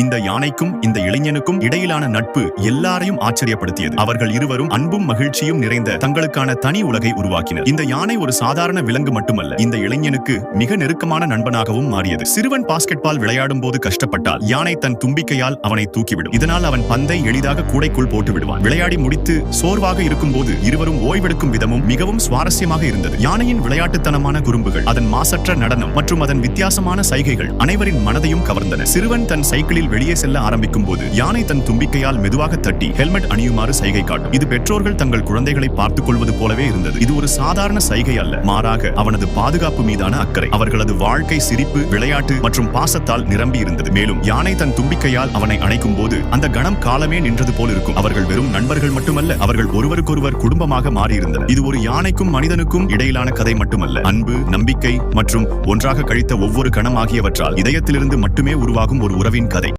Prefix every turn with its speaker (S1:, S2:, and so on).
S1: இந்த யானைக்கும் இந்த இளைஞனுக்கும் இடையிலான நட்பு எல்லாரையும் ஆச்சரியப்படுத்தியது. அவர்கள் இருவரும் அன்பும் மகிழ்ச்சியும் நிறைந்த தங்களுக்கான தனி உலகை உருவாக்கினர். இந்த யானை ஒரு சாதாரண விலங்கு மட்டுமல்ல இந்த இளைஞனுக்கு மிக நெருக்கமான நண்பனாகவும் மாறியது. சிறுவன் பாஸ்கெட்பால் விளையாடும் போது கஷ்டப்பட்டால் யானை தன் தும்பிக்கையால் அவனை தூக்கிவிடும். இதனால் அவன் பந்தை எளிதாக கூடைக்குள் போட்டு விடுவான். விளையாடி முடித்து சோர்வாக இருக்கும் போது இருவரும் ஓய்வெடுக்கும் விதமும் மிகவும் சுவாரஸ்யமாக இருந்தது. யானையின் விளையாட்டுத்தனமான குறும்புகள் அதன் மாசற்ற நடனம் மற்றும் அதன் வித்தியாசமான சைகைகள் அனைவரின் மனதையும் கவர்ந்தன. சிறுவன் தன் சைக்கிளில் வெளியே செல்ல ஆரம்பிக்கும் போது யானை தன் தும்பிக்கையால் மெதுவாக தட்டி ஹெல்மெட் அணியுமாறு சைகை காட்டும். இது பெற்றோர்கள் தங்கள் குழந்தைகளை பார்த்துக் கொள்வது போலவே இருந்தது. இது ஒரு சாதாரண சைகை அல்ல. மாறாக அவனது பாதுகாப்பு மீதான அக்கறை. அவர்களது வாழ்க்கை சிரிப்பு விளையாட்டு மற்றும் பாசத்தால் நிரம்பி இருந்தது. மேலும் யானை தன் தும்பிக்கையால் அவனை அணைக்கும் போது அந்த கணம் காலமே நின்றது போல் இருக்கும். அவர்கள் வெறும் நண்பர்கள் மட்டுமல்ல அவர்கள் ஒருவருக்கொருவர் குடும்பமாக மாறியிருந்தனர். இது ஒரு யானைக்கும் மனிதனுக்கும் இடையிலான கதை மட்டுமல்ல. அன்பு நம்பிக்கை மற்றும் ஒன்றாக கழித்த ஒவ்வொரு கணம் ஆகியவற்றால் இதயத்திலிருந்து மட்டுமே உருவாகும் ஒரு உறவின் கதை.